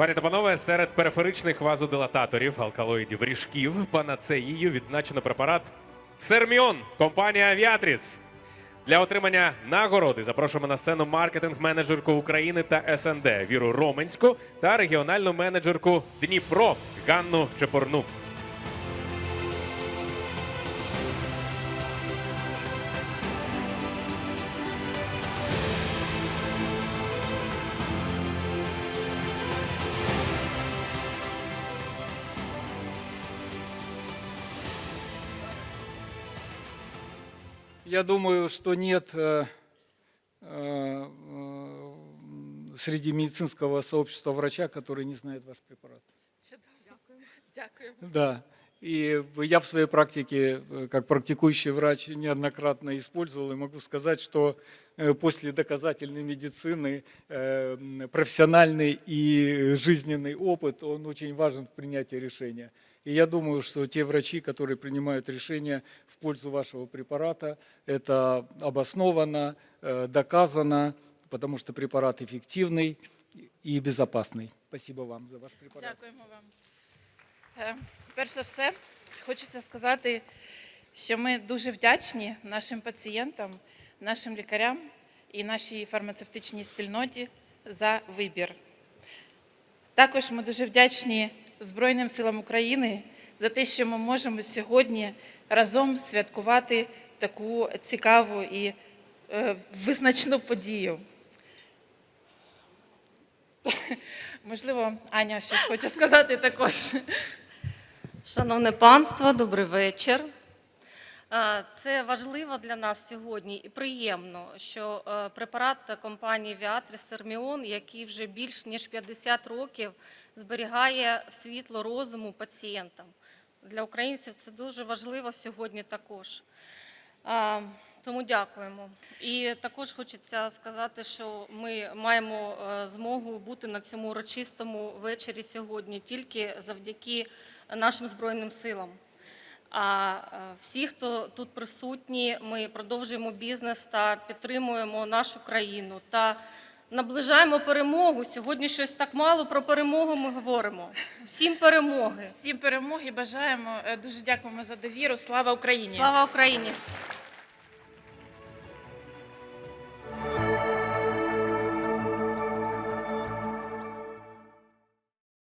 Пані та панове, серед периферичних вазодилататорів, алкалоїдів, ріжків, панацеїю відзначено препарат Серміон, компанія Авіатріс. Для отримання нагороди запрошуємо на сцену маркетинг-менеджерку України та СНД Віру Роменську та регіональну менеджерку Дніпро Ганну Чепорну. Я думаю, что нет э, э, э, среди медицинского сообщества врача, который не знает ваш препарат. Чудово. Дякую. Да. И я в своей практике, э, как практикующий врач, неоднократно использовал и могу сказать, что э, после доказательной медицины э, м, профессиональный и жизненный опыт, он очень важен в принятии решения. И я думаю, что те врачи, которые принимают решения в пользу вашего препарата, это обосновано, э, доказано, потому что препарат эффективный и безопасный. Спасибо вам за ваш препарат. Дякуємо вам. Е, Перш за все, хочеться сказати, що ми дуже вдячні нашим пацієнтам, нашим лікарям і нашій фармацевтичній спільноті за вибір. Також ми дуже вдячні Збройним силам України за те, що ми можемо сьогодні разом святкувати таку цікаву і е, визначну подію. Можливо, Аня щось хоче сказати також. Шановне панство, добрий вечір. Це важливо для нас сьогодні і приємно, що е, препарат компанії Viatris Серміон, який вже більш ніж 50 років зберігає світло розуму пацієнтам. Для українців це дуже важливо сьогодні також. Тому дякуємо. І також хочеться сказати, що ми маємо е, змогу бути на цьому урочистому вечорі сьогодні тільки завдяки нашим Збройним силам. А е, всі, хто тут присутні, ми продовжуємо бізнес та підтримуємо нашу країну та наближаємо перемогу. Сьогодні щось так мало про перемогу ми говоримо. Всім перемоги! Всім перемоги бажаємо. Е, Дуже дякуємо за довіру. Слава Україні! Слава Україні!